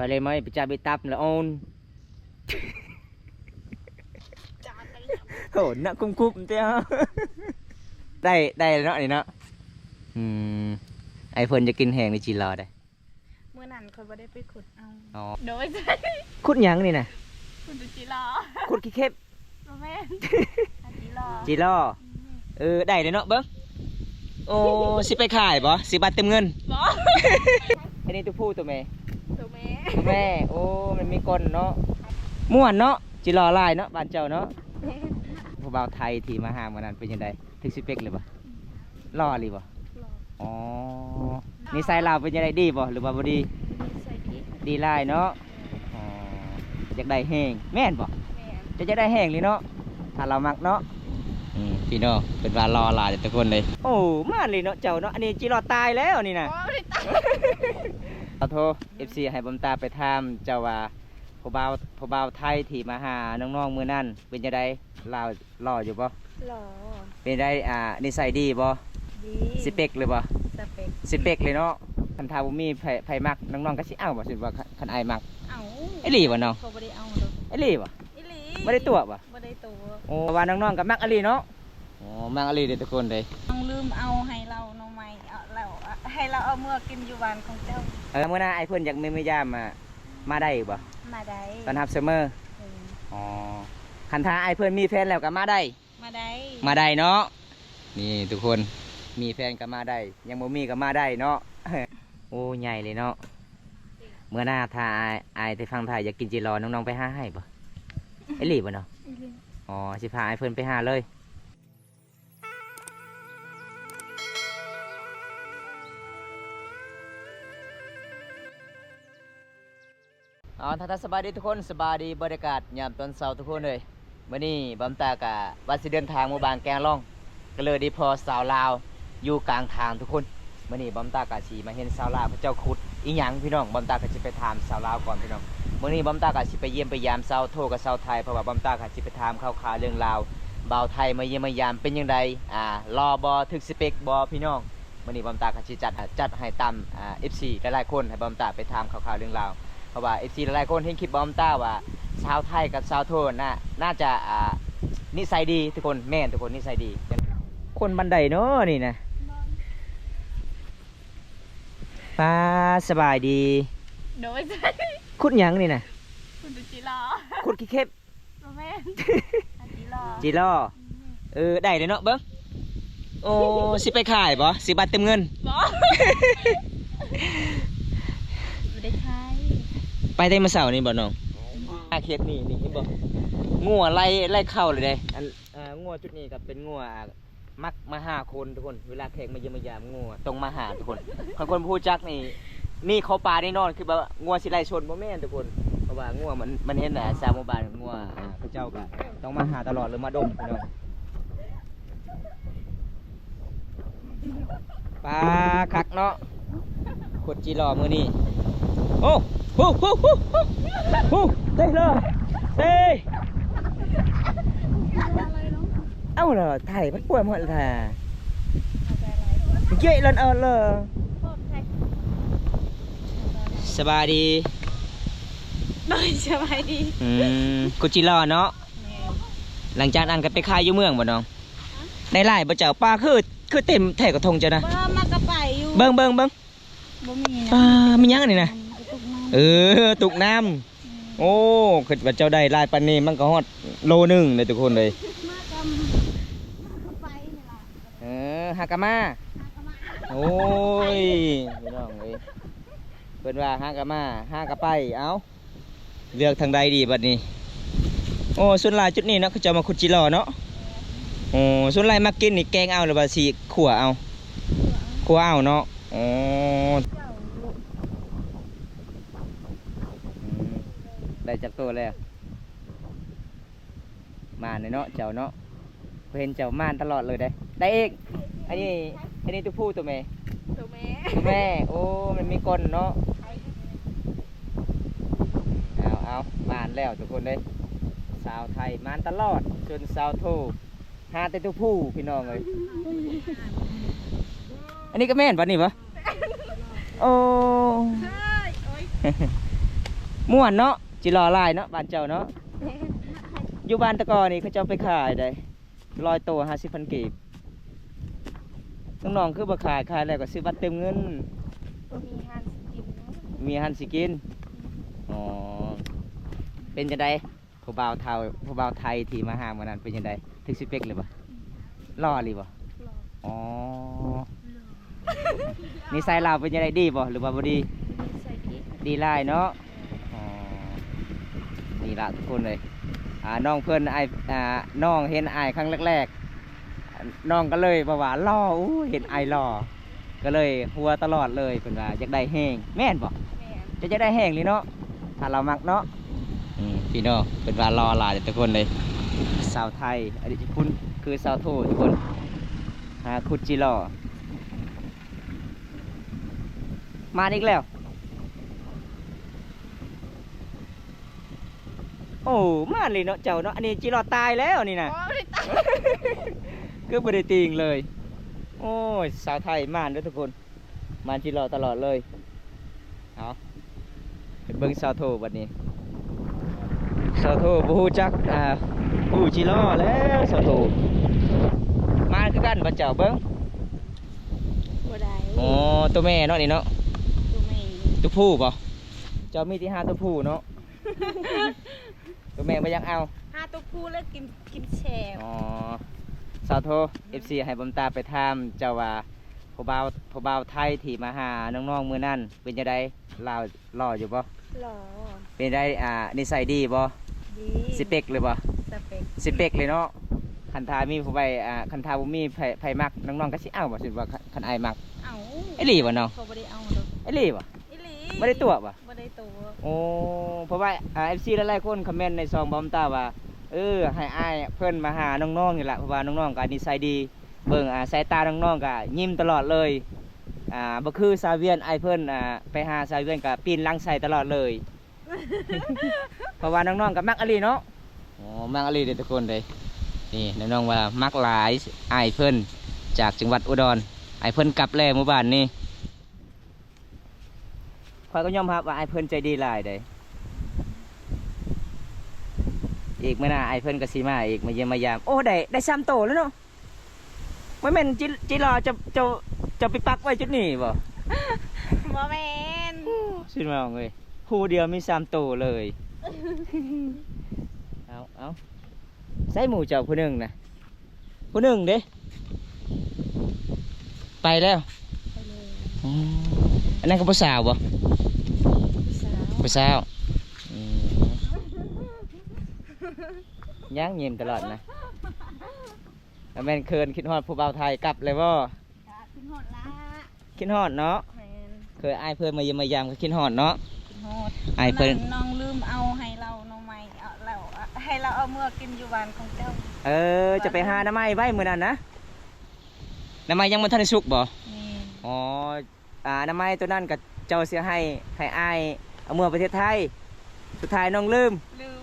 ไปเลยไหมไปจับไปตับละโอนจับไปโหนักคุ้มคุ้มเจ้าได้ได้แล้วเนาะนี่เนาะอืมไอเพิ่นจะกินแห้งในจีรอได้เมื่อนั้นเขาบ่ได้ไปขุดเอาอ๋อโดยใจขุดหยังนี่นะขุดดูจิรอขุดขี้เข็บบ่แม่นอันจิรอจีรอเออได้เลยเนาะเบิ้งโอ้สิไปขายบ่สิบาทเต็มเงินบ่อันนี้ตัวผู้ตัวแม่ ตัวแม่ตัวแม่ โอ้ มันมีกลเนาะ ม่วนเนาะจีรอลายเนาะบ้านเจ้าเนาะแม่นผู้บ่าวไทยที่มาหาวันนั้นเป็นยังไงถึกสิเป็กเลยบ่รอหรือบ่รออ๋อนิสัยเราเป็นยังไงดีบ่หรือว่าบ่ดีใส่พริกดีหลายเนาะอ๋ออยากได้แห้งแม่นบ่แม่นจะจะได้แห้งเลยเนาะ ถ้าเรามักเนาะอืมพี่น้องเป็นว่ารอหลายทุกคนเลย โอ้ มาเลยเนาะเจ้าเนาะ อันนี้จีรอตายแล้วนี่นะบ่ได้ตาย ขอโทษ FC ให้บำตาไปถามเจ้าว่าผู้บ่าวผู้บ่าวไทยที่มาหาน้องๆมื้อนั้นเป็นจังไดลาวรออยู่บ่รอเป็นได้อ่านิสัยดีบ่ดีสิเป็กเลยบ่สเปกสิเป็กเลยเนาะคันทาบ่มีไผไผมักน้องๆก็สิเอ้าบ่สิว่าคันอายมักเอ้าไอ้หลีบ่น้องเขาบ่ได้เอาดอกไอ้หลีบ่อีหลีบ่ได้ตัวบ่บ่ได้ตัวโอ้ว่าน้องๆก็มักอหลีเนาะโอ้มักอหลีเด้อทุกคนเลยต้องลืมเอาให้เราหน่อไม้เอาเรา ให้เราเอาเมื่อกินอยู่บ้านของเจ้า เออมื้อหน้าไอ้เพิ่นอยากมีมียามมามาได้บ่มาได้ตอนรับเสมอเอออ๋อคันถ้าไอ้เพิ่นมีแฟนแล้วก็มาได้ มาได้มาได้เนาะนี่ทุกคนมีแฟนก็มาได้ ยังบ่มีก็มาได้เนาะ โอ้ใหญ่เลยเนาะเมื่อหน้าถ้าอายอายที่ฟังไทยอยากกินจีรอน้องๆไปหาให้บ่ไอ้หลีบ่เนาะอีหลีอ๋อสิพาไอ้เพิ่นไปหาเลย อ๋อถ้าท่านสบายดีทุกคนสบายดีบรรยากาศยามตอนเช้าทุกคนเลยมื้อนี้บำตากะว่าสิเดินทางมู่บานแกงล่อง ก็เลยด้พอสาวลาวอยู่กลางทางทุกคนมื่อนี้บอมตากาสีมาเห็นสาวลาวพระเจ้าขุดอีหยังพี่น้องบอมตากาสิไปถามสาวลาวก่อนพี่น้องมื่อนี้บอมตากาสิไปเยี่ยมไปยามสาวโทกับสาวไทยเพราะว่าบอมตากาสิไปถามข่าวขาเรื่องราวบ่าวไทยมาเยี่ยมมายามเป็นยังไงอ่ารอบอถึกสเปกบอพี่น้องมื่อนี้บอมตากาสิจัดจัดให้ตามอ่าเอฟซีหลายๆคนให้บอมตาไปถามข่าวขาเรื่องราว เพราะว่าเอฟซีหลายๆคนเห็นคลิปบอมตาว่าสาวไทยกับสาวโทน่าน่าจะอ่านิสัยดีทุกคนแม่นทุกคนนิสัยดี คนบันไดเนาะนี่นะป้าสบายดีโดยใจขุดหยังนี่นะคุณดูจิรอขุดขี้เข็บบ่แม่นอันจิรอจีรอเออได้เลยเนาะเบิ้งโอ้สิไปขายบ่สิบาทเต็มเงินบ่บ่ได้ใช้ ไปได้มาเสาร์นี่บ่น้องอาเขตนี่นี่เห็นบ่งัวไล่ไล่เข้าเลยเด้อันอ่างัวจุดนี้ก็เป็นงัวมักมาหาคนทุกคน เวลาแขกมาเยี่ยมมายามงัวต้องมาหาทุกคนคนคนพูดจักนี่นี่เขาปลาแน่นอนคือแบบว่างัวสิไล่ชนบ่แม่นทุกคนเพราะว่างัวมันมันเห็นน่ะชาวหมู่บ้านงัวอ่าพระเจ้าก็ต้องมาหาตลอดหรือมาดมพี่น้องปลาคักเนาะขดจีรอมือนี่โอ้ ฮู้ฮู้ฮู้ฮู้ฮู้เต้เลยเต้เอ้าเหรอถ่ายมันป่วยหมดเลยท่าเย้ลันเออเลยสบายดีโดยสบายดีอืมกุจิรอเนาะแม่หลังจากนั้นก็ไปขายอยู่เมืองบ่น้องได้หลายบ่เจ้าป้าคือคือเต็มแถกระทงเจ้านะบ่มากระไปอยู่ เบิ่งเบิ่งเบิ่งบ่มีนะป้ามีหยังอันนี่นะกระตุกน้ำ เออตุกน้ำโอ้คิดว่าเจ้าได้หลายปานนี้มันก็ฮอดโลหนึงเลยทุกคนเลยมากำมากระไปนี่ล่ะเออฮากามาโอ้ยพี่น้องเอ้ยเพิ่นว่าฮากามาฮากาไปเอ้าเลือกทางใดดีบัดนี้ โอ้ส่วนหลายจุดนี้เนาะเขาจะมาขุดจิรอเนาะโอ้ส่วนหลายมากินนี่แกงเอาหรือว่าสิขั่วเอาขั่วเอาเนาะอ๋อ เจ้าลูก อืม ได้จากตัวแล้ว มาเนาะเจ้าเนาะเห็นเจ้ามานตลอดเลยได้ ได้เองอันนี้ อันนี้ตัวผู้ตัวแม่ ตัวแม่ ตัวแม่ โอ้ มันมีกลเนาะ เอาเอามานแล้วทุกคนเลยสาวไทยมานตลอดส่วนสาวโทหาแต่ตัวผู้พี่น้องเลย อันนี้ก็แม่นปะนี่ปะโอ้ใช่โอ้ยม่วนเนาะ จิรอลายเนาะบ้านเจ้าเนาะอยู่บ้านตะกอนี่เขาเจ้าไปขายได้ลอยตัวห้าสิบพันกีบน้องๆคือบ่ขายขายแล้วก็ซื้อบัตรเต็มเงิน มีฮันสกินเนาะมีหันสิกินอ๋อเป็นจังไดผู้บ่าวเทาผู้บ่าวไทยที่มาหามื้อนั้นเป็นจังไดถึกสเปคเลยบ่รอหรือบ่หลอกอ๋อนิสัยเราเป็นจังไดดีบ่หรือว่าบ่ดีมีใส่พริกดีหลายเนาะอ๋อ นี่ละทุกคนเลยอ่าน้องเพิ่นไอายอ่าน้องเห็นไอายครั้งแรกๆอ่าน้องก็เลยบอกว่าล่ออู้เห็นไอายล่อก็เลยหัวตลอดเลยเพิ่นว่าอยากได้แห้งแม่นบ่แม่นจะจะได้แห้งเลยเนาะถ้าเรามักเนาะอืมพี่น้องเป็นว่ารอหลายทุกคนเลยสาวไทยอันนี้คุณคือสาวโททุกคนหาคุดจิรอมาอีกแล้ว โอ้มาเลยเนาะเจ้าเนาะอันนี้จิรอตายแล้วนี่นะโอ้ยตายก็บริติงเลย โอ้ยสาวไทยมานด้วยทุกคนมานจิรอตลอดเลยเอาไปเบิ้งสาวโทบัดนี้สาวโทบูฮูจักอ่าบูฮูจิรอแล้วสาวโทมาคือกันบัดเจ้าเบิ้งบ่ได้อ๋อตัวแม่เนาะนี่เนาะตัวแม่ตัวผู้ป่ะเจ้ามีที่ห้าตัวผู้เนาะ ตัวแม่ไม่ยังเอาหาตัวผู้แล้วกินกินแฉบอ๋อสาวโทเอฟซีให้บำตาไปทามเจ้าว่าผู้บ่าวผู้บ่าวไทยที่มาหาน้องๆมือนั่นเป็นจะได้ลาวรออยู่บ่หล่อเป็นได้อ่านิสัยดีบ่ดีสเปกเลยบ่สเปกสเปกเลยเนาะคันทามีผู้ใบอ่าคันทาบ่มีไผไผมักน้องๆก็สิเอาบ่สิว่าคันอายมักเอ้าไอ้หลีบ่เนาะเขาบ่ได้เอาดอกไอ้หลีบ่อีหลีบ่ได้ตัวบ่บ่ ได้ตัวโอ้เพราะว่าอ่า FC หลายๆคนคอมเมนต์ในซองบอมตาว่าเออให้อ้ายเพิ่นมาหาน้องๆนี่แหละเพราะว่าน้องๆก็นิสัยดีเบิ่งอ่าสายตาน้องๆก็ยิ้มตลอดเลยอ่าบ่คือซาเวียนไอายเพิ่นอ่าไปหาซาเวียนก็ปีนหลังใส่ตลอดเลย เพราะว่าน้องๆก็มักอลีเนาะอ๋อมักอลีเด้อทุกคนเลยนี่น้องๆว่ามักหลายไอายเพิ่นจากจังหวัดอุดรไอายเพิ่นกลับแล้วหมู่บ้านนี่ ข้อยก็ยอมรับว่าไอายเพิ่นใจดีหลายเด้อีกไม่นานไอเพิ่นก็สีมาอีกมาเยี่ยมมายามโอ้ได้ได้ซ้ำโตแล้วเนาะไม่แม่นจิจิรอจะจะจะไปปักไว้จุดนี้บ่บ่แม่นชินมาเอาเลยคู่เดียวมีซ้ำโตเลยเอาเอาใส่หมูเจ้าผู้หนึ่งนะผู้หนึ่งเด้ไปแล้วไปเลยอืมอันนั้นก็ผู้สาวบ่ ผู้สาวผู้สาวอืมย่างเงียมตลอดนะแล้วแม่นเคินคิดฮอดผู้บ่าวไทยกลับเลยบ่จ้าขึ้นฮอดละคิดฮอดเนาะแม่นเคยอ้ายเพื่อนมาเยี่ยมมายามก็คิดฮอดเนาะขึ้นฮอดอ้ายเพิ่นน้องลืมเอาให้เราหน่อไม้เอาเราให้เราเอาเมื่อกินอยู่บ้านของเจ้า เออจะไปหาน้ำไม้ไว้มื้อนั้นนะน้ำไม้ยังบ่ทันได้สุกบ่นี่อ๋ออ่าน้ำไม้ตัวนั้นก็เจ้าเสียให้ให้อ้าย เอาเมื่อประเทศไทย สุดท้ายน้องลืม ลืม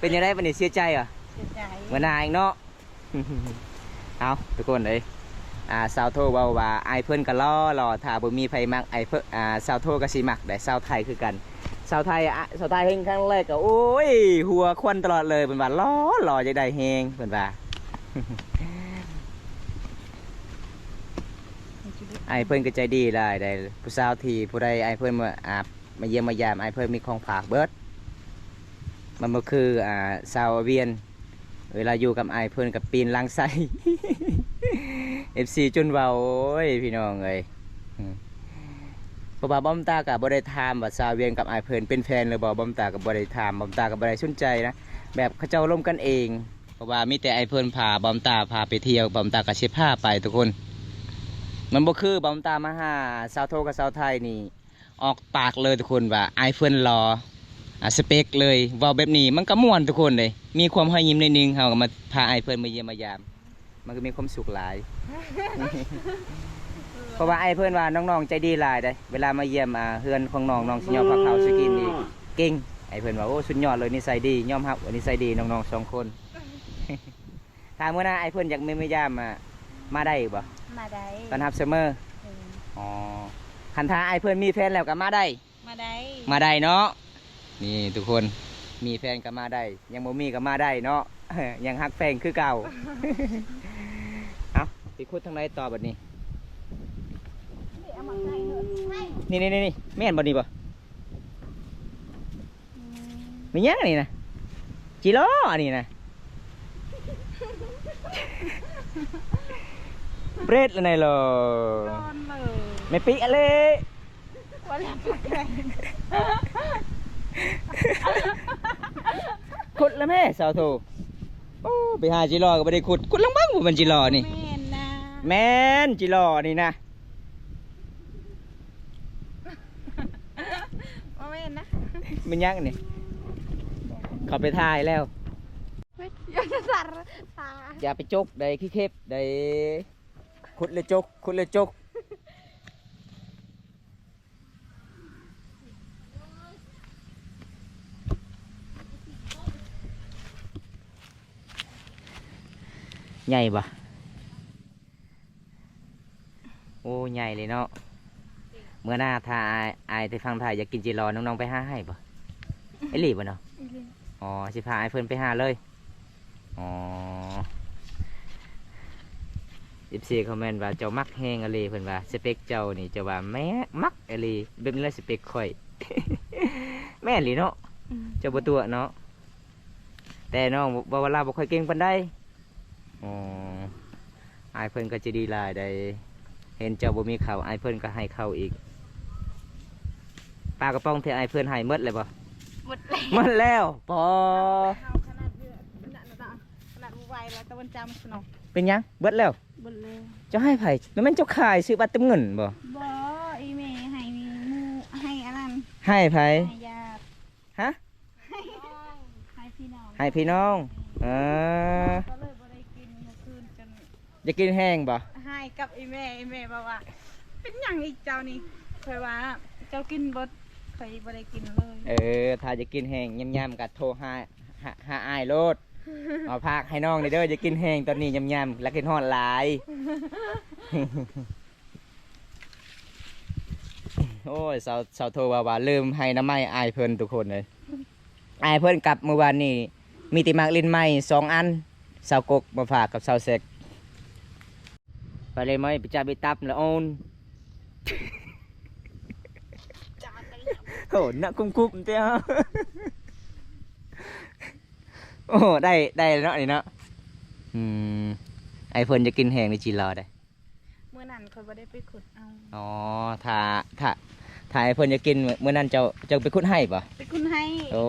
เป็นยังไงบัดนี้เสียใจเหรอะเสียใจเมื่อหนาเองเนาะ เอาทุกคนเลยอ่าสาวโทเว้าว่าไอายเพิ่นก็รอรอถ้าบ่มีไผมักไอเพิ่นอ่าสาวโทก็สิมักได้สาวไทยคือกันสาวไทยอะสาวไทยเฮงครั้งแรกก็โอ้ย หัวควันตลอดเลยเพิ่นว่ารอรอจะได้เฮงเพิ่นว่าไอายเพิ่นก็ใจดีหลายได้ผู้สาวที่ผู้ใดไอายเพิ่นมาอ่า มาเยี่ยมมายามไอายเพิ่นมีของฝากเบิร์ดมันบ่คืออ่าสาวเวียน เวลาอยู่กับไอายเพิ่นกับปีนลังไส้ FC จนเวาโอ้ยพี่น้องเอ้ยอืมเพราะว่าบอมตากับบ่ได้ถามว่าสาวเวียนกับไอเพิ่นเป็นแฟนหรือบ่บอมตากับบ่ได้ถามบอมตากับบ่ได้สนใจนะแบบเขาเจ้าร่วมกันเองเพราะว่ามีแต่ไอเพิ่นพาบอมตาพาไปเที่ยวบอมตาก็สิพาไปทุกคน มันบ่คือบอมตามาหาสาวโทกับสาวไทยนี่ ออกปากเลยทุกคนว่าไอายเพิ่นรออะสเปกเลยเว่าแบบนี้มันก็ม่วนทุกคนเลย มีความห้อยยิ้มในดนึงเฮาก็มาพาไอ้เพื่อนมาเยี่ยมมายาม มันก็มีความสุขหลาย เพราะว่าไอ้เพื่อนว่าน้องๆใจดีหลายเด้เวลามาเยี่ยมอ่าเฮือนของน้องน้องสิยอมพักเขาวสกินนี่เก่งไอ้เพื่อนว่าโอ้สุดยอดเลยนิสัยดียอมรับว่านิสัยดีน้องๆสองคนถ้าเมื่อหน้าไอ้เพื่อนอยากมาเยี่ยมมายามอะมาได้บ่มาได้ตอนรับเสมอเอออ๋อ คันท้าไอ้เพื่อนมีแฟนแล้วก็มาได้ มาได้ มาได้เนาะนี่ทุกคนมีแฟนก็มาได้ ยังบ่มีก็มาได้เนาะยังฮักแฟนคือเก่าเอาไปคุดทางไหนต่อบัดนี้เอามาใส่เถอะใส่นี่นี่นี่นี่แม่นบ่นี่บ่มีหยังอันนี่นะจิโร่อันนี้นะเบรดแล้วไงล่ะร้อนเลย ไม่ปิอะไรวันละปักไก่ขุดแล้วแม่สาวโทโอ้ไปหาจิโร่ก็ไม่ได้ขุดขุดลังบ้างว่ามันจิโร่นี่ แม่นนะแม่นจิโร่นี่นะว่าแม่นนะมันยังนี่เขาไปถ่ายแล้วเฮ้ยอยังจะสั่นตาอย่าไปจกได้ขี้เข็บได้ขุดเลยจกขุดเลยจก ใหญ่ปะโอ้ใหญ่เลยเนาะเมื่อหน้าถ้าอายอายไปฟังถ่ายอยากกินจีรอน้องๆไปห้าให้ปะไอหลีปะเนาะอ๋อสิพาไอ้เพิ่นไปหาเลยอ๋อสิบสี่คอมเมนต์ว่าเจ้ามักแห้งอะไรเพิ่นว่าสเปคเจ้านี่เจ้าว่าแม่มักอะไรแบบนี้แหละสเปคข่อย แม่นหลีเนาะเจ้าบ่ตัวเนาะแต่น้องบ่ว่าลาบ่ค่อยเก่งปานใด อ๋อไอ้ายเพิ่นก็จะดีหลายได้เห็นเจ้าบ่มีข้าวไอ้ายเพิ่นก็ให้ข้าวอีกปลากระป๋องที่ไอ้ายเพิ่นให้หมดเลยบ่หมดเลยหมดแล้วพอเอาขนาดเดือดขนาดนั้นอะขนาดบ่ไหวแล้วตะวันจำสนองเป็นหยังเบิดแล้วหมดเลยเจ้าให้ไผแล้วมันเจ้าขายซื้อบัตรเต็มเงินบ่บ่อีเมย์ให้มีหมูให้อันนั้นให้ไผให้ญาติฮะให้ให้พี่น้องให้พี่น้องเออ จะกินแห้งบ่ให้กับอีเมย์อีเมย์บอกว่า เป็นหยังอีกเจ้านี่เคยว่าเจ้ากินบ่เคยบ่ได้กินเลยเออ ถ้าจะกินแห้งยำๆก็โทรหาหาหาอ้ายโลดเอาพากให้น้องนี่เด้อจะกินแห้งตอนนี้ยำๆแล้วกินฮอดหลายโอ้ยสาวสาวโทรว่าว่าลืมให้น้ำไม้อายเพิ่นทุกคนเลยอายเพิ่นกลับเมื่อวานนี้มีติมากลินไม้สองอันสาวกกมาฝากกับสาวเซก ไปเลยไหมไปจับไปตับแล้วโอนจ้าไปโอ้หนักคุ้มคุ้มเจ้าโอ้ได้ได้แล้วเนาะนี่เนาะอืมไอเพิ่นจะกินแห้งในจีรอได้เมื่อนั้นเคยบ่ได้ไปขุดเอาอ๋อถ้าถ้าถ้าไอเพิ่นจะกินเมื่อนั้นเจ้าเจ้าไปคุดให้ปะไปคุณให้โอ้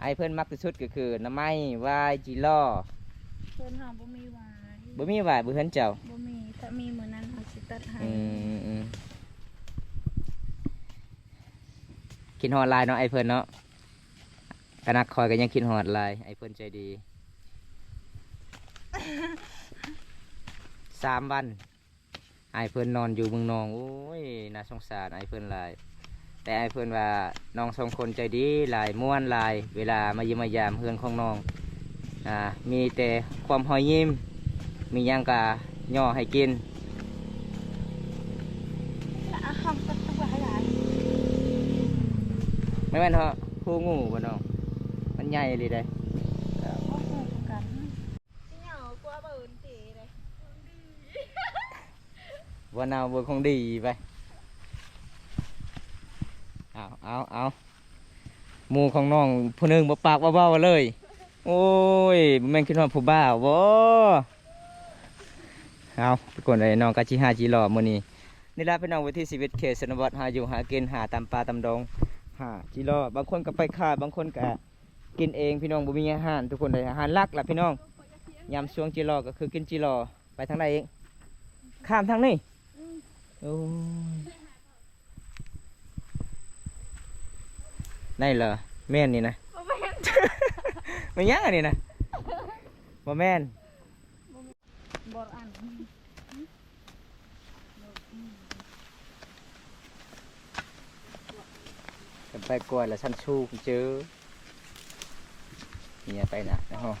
ไอเพิ่นมักที่สุดก็คือน้ำไม้วายจีรอเพิ่นหาบ่มีหวาย บ่มีวายบ่เห็นเจ้าบ่มีถ้ามีมื้อนั้นเฮาสิตัดให้อืมอืมกินฮอดหลายเนาะไอเพิ่นเนาะกนักคอยก็ยังกินฮอดหลายไอเพิ่นใจดีสามวันไอเพิ่นนอนอยู่เมืองนองโอ้ยน่าสงสารไอเพิ่นหลายแต่ไอเพิ่นว่าน้องสองคนใจดีหลายม่วนหลาย เวลามาเยี่ยมมายามเพื่อนของน้องอ่ามีแต่ความหอยยิ้ม มีหยังกะย่อให้กินแล้วเอาห้องตัดตัวให้หลานไม่แม่นเถอะผู้งูบ่น้อง มันใหญ่เลยได้เออบ่ฮู้กันสิเหงากว่าบ่อื่นติเลยว่านาบ่คงดีไปเอาเอาเอาหมูของน้องผู้หนึงบ่ปากบ่เบ้าเลย โอ้ยบ่แม่นคิดว่าผู้บ้าวบ่ เอาทุกคนเลยน้องกะจิหาจิหล่อมื้อนี้นี่ล่ะพี่น้องวิถีชีวิตเขตชนบทหาอยู่หากินหาตามป่าตามดงหาจิหล่อบางคนก็ไปขายบางคนก็กินเองพี่น้องบ่มีอาหารทุกคนเลยอาหารหลักล่ะพี่น้องยามช่วงจิหล่อก็คือกินจิหล่อไปทางไหนเองข้ามทางนี้โอ้ยได้เหรอแม่นนี่นะบ่แม่นมันยังอันนี้นะบ่แม่น บ่อัน กันไปกล้วยแล้วชั้นชูเจอเนี่ยไปนะนะฮะ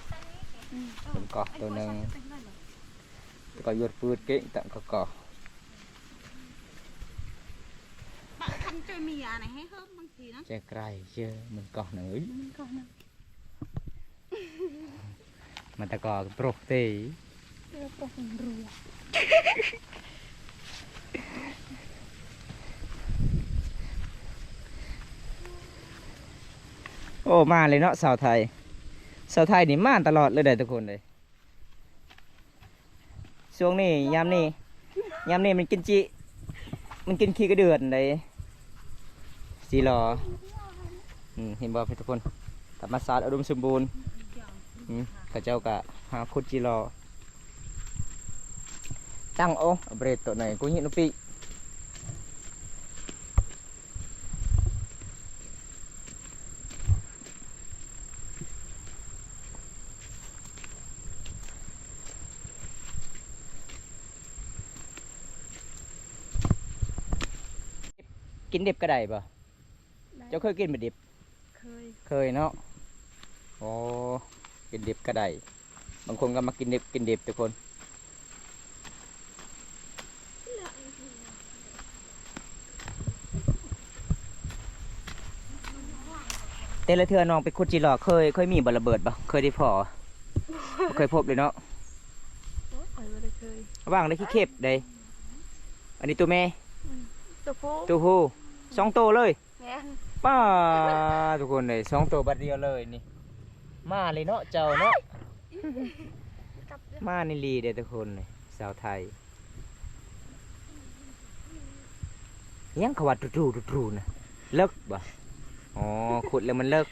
เป็นเกาะตัวหนึ่งแล้วก็หยุดปืดเก่งตั้งก็เกาะ ปะคัน จะมียาไหนให้เพิ่มบางทีนะ จะไกลเชื่อมันก่อนหนึ่งเอ้ย มันก็นะ มันตะกอกปรกตี เรียกว่าเรัวโอ้มาเลยเนาะสาวไทย สาวไทยนี่มาตลอดเลยเด้ทุกคนเลยช่วงนี้ยามนี้ยามนี้มันกินจิ มันกินขี้กระเดือนเลยสีหลออืมเห็นบ่พี่ทุกคนธรรมศาสตร์อุดมสมบูรณ์อืมเข้าเจ้ากะหาคุดจีรอ ตั้งโอเอาเบรตตัวไหนกูหินุปีกินดิบก็ได้ป่ะเจ้าเคยกินแบบดิบเคยเคยเนาะโอ้กินดิบก็ได้บางคนก็มากินดิบกินดิบทุกคน แต่ละเทือน้องไปขุดจีหลอเคยเคยมีบระเบิดป่ะเคยได้พอเคยพบเลยเนาะโอ้ยไม่ได้เคยว่างได้ขี้เข็บได้อันนี้ตัวแม่ตัวฟูตัวผู้สองตัวเลยแม่นป้าทุกคนเลยสองตัวบัดเดียวเลยนี่ มาเลยเนาะเจ้าเนาะกลับมาในลีเด้อทุกคนเลยสาวไทยยังเขาว่าตรูตรูๆนะเลิกบ่ อ๋อ ขุดแล้วมันเลิก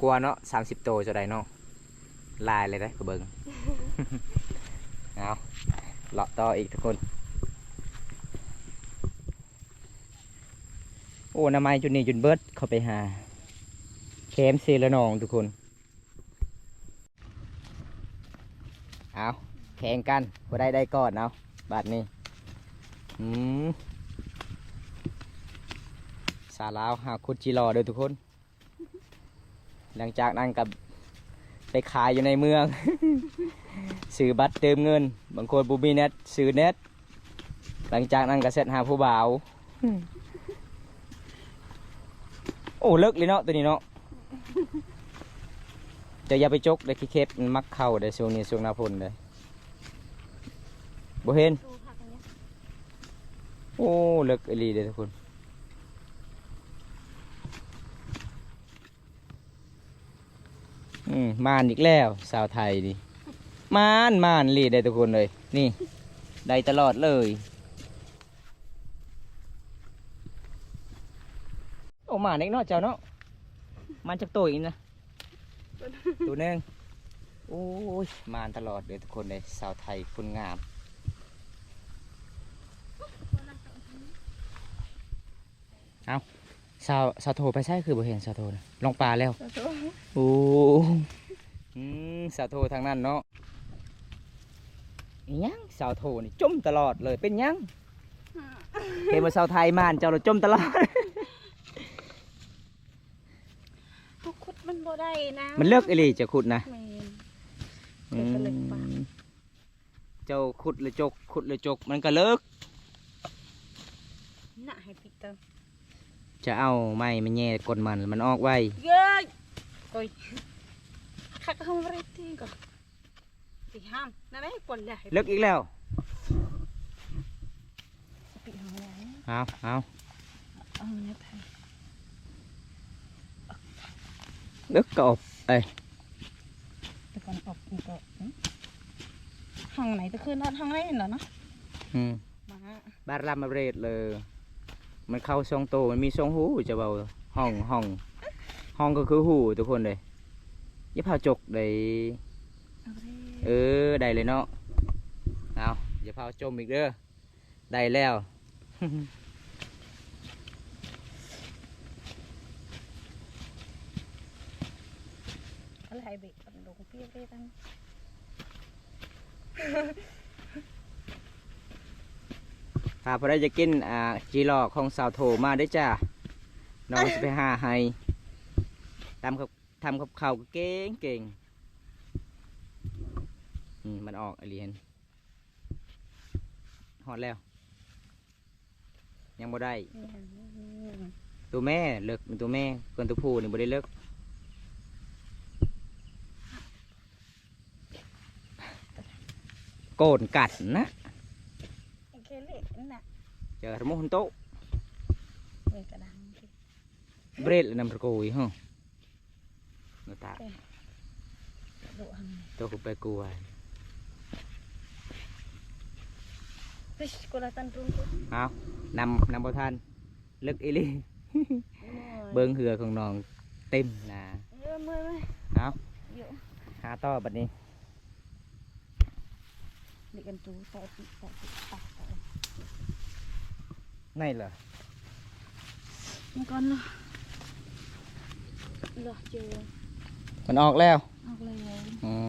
กลัวเนาะสามสิบโตวจะได้เนาะ ลายเลยได้อกระเบิงเอาเลาะต่ออีกทุกคน โอ้น้ำไม้จุดนี้จุดเบิร์ดเข้าไปหาแคมเซละนองทุกคน เอาแข่งกันพอได้ได้ก่อนเอาบาทนี้อืม สาลาวหาคุดจีรอเด้อทุกคน หลังจากนั้นกับไปขายอยู่ในเมือง ซื้อบัตรเติมเงิน บางคนบูมีเน็ตซื้อเน็ตหลังจากนั้นก็เสร็จหาผู้บ่าว โอ้เลิกเลยเนาะตัวนี้เนาะจะอย่าไปจกเลยขี้เคบมันมักเข้าเดี๋ยวช่วงนี้ช่วงหน้าฝนเลยบ่เห็นดูผักอันเนี้ยโอ้เลิกอีหลีเลยทุกคน อืมมานอีกแล้ว สาวไทยนี่มานมานอีหลีได้ทุกคนเลย นี่ ได้ตลอดเลย โอ้มาเน็กเนาะเจ้าเนาะมันจากตัวอีกนะตัวหนึงโอ้ยมานตลอดเลยทุกคนเลยสาวไทยคุณงามเอา สาวสาวโทรไปใช่คือบ่เห็นสาวโทรนะลงปลาแล้วตัวฟูโอ้อืมสาวโทรทางนั้นเนาะอิหยังสาวโทรนี่จมตลอดเลยเป็นหยังเห็นว่าสาวไทยมานเจ้าเราจมตลอดทุกคุดมันบ่ได้นะมันเลิกอีหลีจะขุดนะแม่นอืเดี๋ยวก็เลิกปะมเจ้าขุดหรือจกขุดหรือจกมันก็เลิกน่ะให้ปิดเติม จะเอาไม้มันแย่กดมันมันออกไวเย้ยโอ้ยคักห้องไรที่ก็สิห้ามนั่นแหละปนเลยเลิกอีกแล้วปิดห้องแล้วเอาเอาเอาเนี่ยไทยเลิกก็อบเอ้ยแต่ก่อนออกนี่ก็หึห้องไหนจะขึ้นนอนห้องไหนเหรอเนาะอืมมาบารามาเรดเลย มันเข้าช่องโตมันมีช่องหูจะเบาห้องห้องห้องก็คือหูทุกคนเลยอย่าพาจกได้เอาเลยเออได้เลยเนาะเอาอย่าพาจมอีกเด้อได้แล้วอะไรเบรกกันลงเปี้ยเปี้ยกั นถ้าพอได้จะกินอ่าจีหลอกของสาวโทมาได้อจ้าน้องจะไปหาให้ทำกับทำกับข้าวก็เก่งเก่งอืมมันออกไอเลียนหอดแล้ว ยังบ่ได้นี่หั่นตัวแม่เลิกเป็นตัวแม่เกินตัวผู้นี่บ่ได้เลิกโกนกัดนะ ไอ้เคเล็กนั่น น่ะเจอระมุนโตะเว้ยกระดังสิเบรดนำตะโกยฮะนตาดุหังตัวกูไปกลัว Wis kula tan rungkut. เอานำนำบ่ทันเลิกอีหลีเบิ่งเหือของน้องเต็มนะเออมื่อยเอาๆอยู่หาต่อบัดนี้นี่กันจูแต่ติแต่ติตักแต่ใน เหรอมันก่อนเนาะเหรอเจอมันออกแล้ว ออกเลยอืม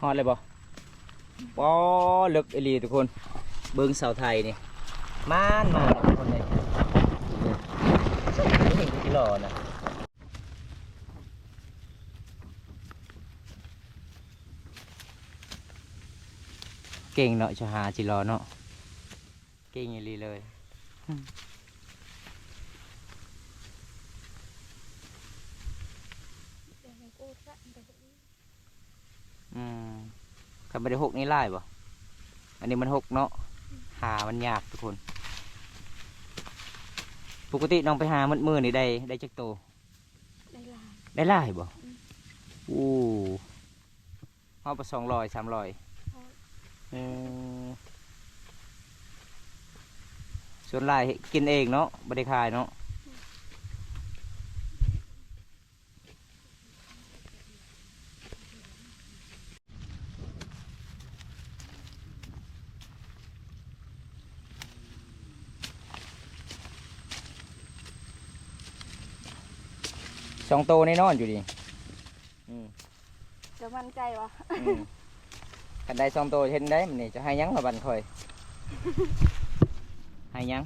ฮอดเลยบ่ปอลึกอีหลีทุกคน เบิ่งเสาไทยนี่มานมาทุกคนเลยนี่เห็นกี่หล่อนะ เก่งเนาะชะหาจิรอเนาะเก่งอีหลีเลยอืมคันไม่ได้หกนี่ไล่บ่อันนี้มันหกเนาะหามันยากทุกคน ปกติน้องไปหามันมือนี่ได้ได้จักโต ได้ลายได้ไล่บ่อู้เอาไปสองร้อยสามร้อยอืม ส่วนไล่กินเองเนาะไม่ได้ขายเนาะสองโตแน่นอนอยู่ดีอืมจะมั่นใจวะ อืมกันได้สองโตเห็นได้มันนี่จะให้หยังมาบันคอย ให้หยัง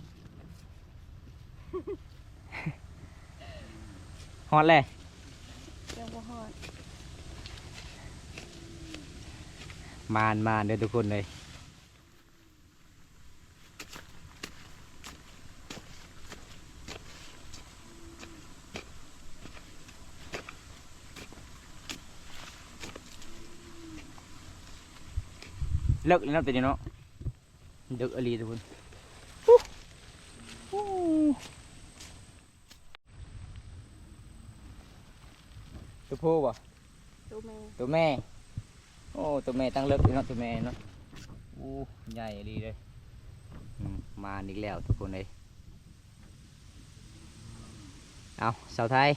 ฮอด เลยยังบ่ฮอดมานมานเด้อทุกคนเลยเลิกแล้วเนาะตัวนี้เนาะเลิกอหลีทุกคนตัวผู้บ่ดูแม่ตัวแม่ โอ้ตัวแม่ตั้งเลิกอยู่เนาะตัวแม่เนาะอู้ใหญ่ดีเลยอืมมาอีกแล้วทุกคนเลยเอาเสาไทย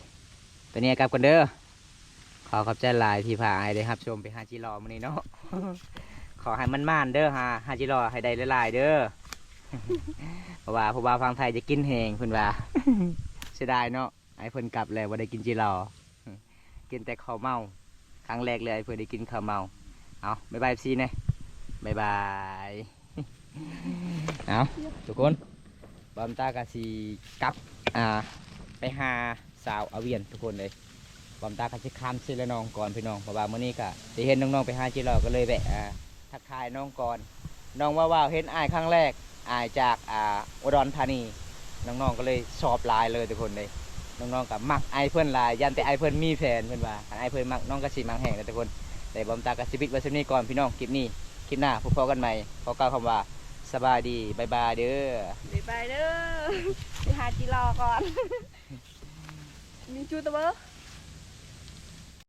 ตัวนี้กลับกันเด้อขอขอบใจหลายที่พาไอายได้ครับ ชมไปหาจิรอมื้อนี้เนาะ ขอให้มันม่านเด้อหาหาจิรอให้ได้หลายๆเด้อ เพราะว่าผู้บ่าวฟังไทยจะกินแหงเพิ่นว่า เสียดายเนาะไอ้เพิ่นกลับแล้วบ่ได้กินจิรอกินแต่ข้าวเมา ครั้งแรกเลยไอเพื่อได้กินข้าวเมา เอาบายบายซีนี่ยบายบาย เอาทุกคนบอมตากาสีกลับ อ่า ไปหาสาวอาเวียนทุกคนเลยบอมตากาสิข้ามซื้อละน้องก่อนพี่น้องเพราะว่ามื้อนี้ก็ได้เห็นน้องๆไปหาจีรอก็เลยแวะอ่า ทักทายน้องก่อน น้องว่าว่าเห็นอายครั้งแรกอายจากอ่าอุดรธานี น้องๆก็เลยสอบลายเลยทุกคนเลยน้องๆกับมักไอเพื่อนลายยันแต่ไอเพื่อนมีแฟนเพื่อนว่าไอเพื่อนมักน้องก็สิมักแห่งกันทุกคนแต่บอมตากระสิบิดไว้สำนี้ก่อนพี่น้องคลิปนี้คลิปหน้าพบกันใหม่ขอกล่าวคำว่าสบายดีบายบายเด้อ บ๊ายบายเด้อไปหาจีรอก่อน มีจูตะเบอ